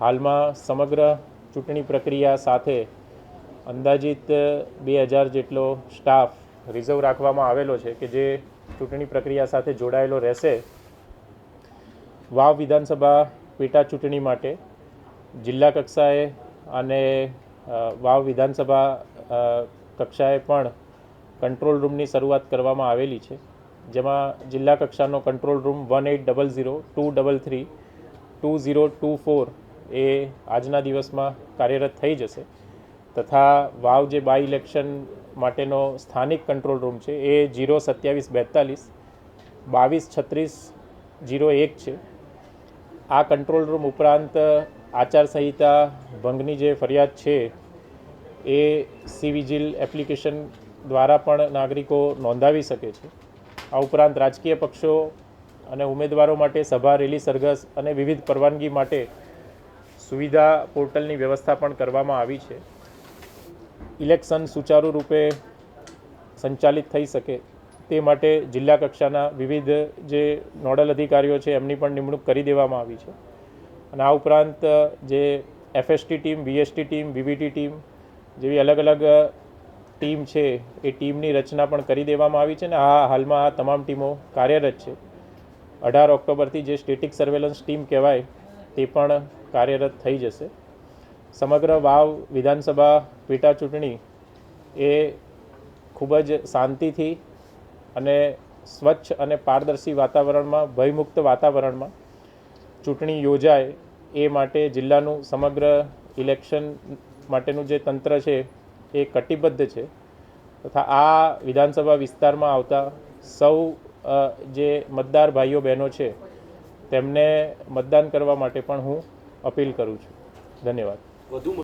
હાલમાં સમગ્ર ચૂંટણી પ્રક્રિયા સાથે અંદાજિત બે હજાર જેટલો સ્ટાફ રિઝર્વ રાખવામાં આવેલો છે કે જે ચૂંટણી પ્રક્રિયા સાથે જોડાયેલો રહેશે. વાવ વિધાનસભા પેટા ચૂંટણી માટે જિલ્લા કક્ષાએ અને વાવ વિધાનસભા કક્ષાએ પણ કંટ્રોલ રૂમની શરૂઆત કરવામાં આવેલી છે. જેમાં જિલ્લા કક્ષાનો control room one eight double zero two double three two zero two four એ આજના દિવસમાં કાર્યરત થઈ જશે. તથા વાવ જે બાય ઇલેક્શન માટેનો સ્થાનિક કંટ્રોલ રૂમ છે, એ જીરો સત્યાવીસ બેતાલીસ, બાવીસ છત્રીસ જીરો એક છે. આ કંટ્રોલ રૂમ ઉપરાંત આચારસંહિતા ભંગની જે ફરિયાદ છે, એ સી વિજિલ એપ્લિકેશન દ્વારા પણ નાગરિકો નોંધાવી શકે છે. આ ઉપરાંત રાજકીય પક્ષો અને ઉમેદવારો માટે સભા, રેલી, સરઘસ અને વિવિધ પરવાનગી માટે સુવિધા પોર્ટલની વ્યવસ્થા પણ કરવામાં આવી છે. ઇલેક્શન સુચારુ રૂપે સંચાલિત થઈ શકે તે માટે જિલ્લા કક્ષાના વિવિધ જે નોડલ અધિકારીઓ છે એમની પણ નિમણૂક કરી દેવામાં આવી છે. અને આ ઉપરાંત, જે FST team, VST team, VVT team જેવી અલગ અલગ ટીમ છે એ ટીમની રચના પણ કરી દેવામાં આવી છે અને આ હાલમાં આ તમામ ટીમો કાર્યરત છે. અઢાર ઓક્ટોબરથી જે સ્ટેટિક સર્વેલન્સ ટીમ કહેવાય તે પણ કાર્યરત થઈ જશે. સમગ્ર વાવ વિધાનસભા પેટા ચૂંટણી એ ખૂબ જ શાંતિથી અને સ્વચ્છ અને પારદર્શી વાતાવરણમાં, ભયમુક્ત વાતાવરણમાં ચૂંટણી યોજાય એ માટે જિલ્લાનું સમગ્ર ઇલેક્શન માટેનું જે તંત્ર છે એ કટિબદ્ધ છે. તથા આ વિધાનસભા વિસ્તારમાં આવતા સૌ જે મતદાર ભાઈઓ બહેનો છે તેમને મતદાન કરવા માટે પણ હું અપીલ કરું છું. ધન્યવાદ. વધુ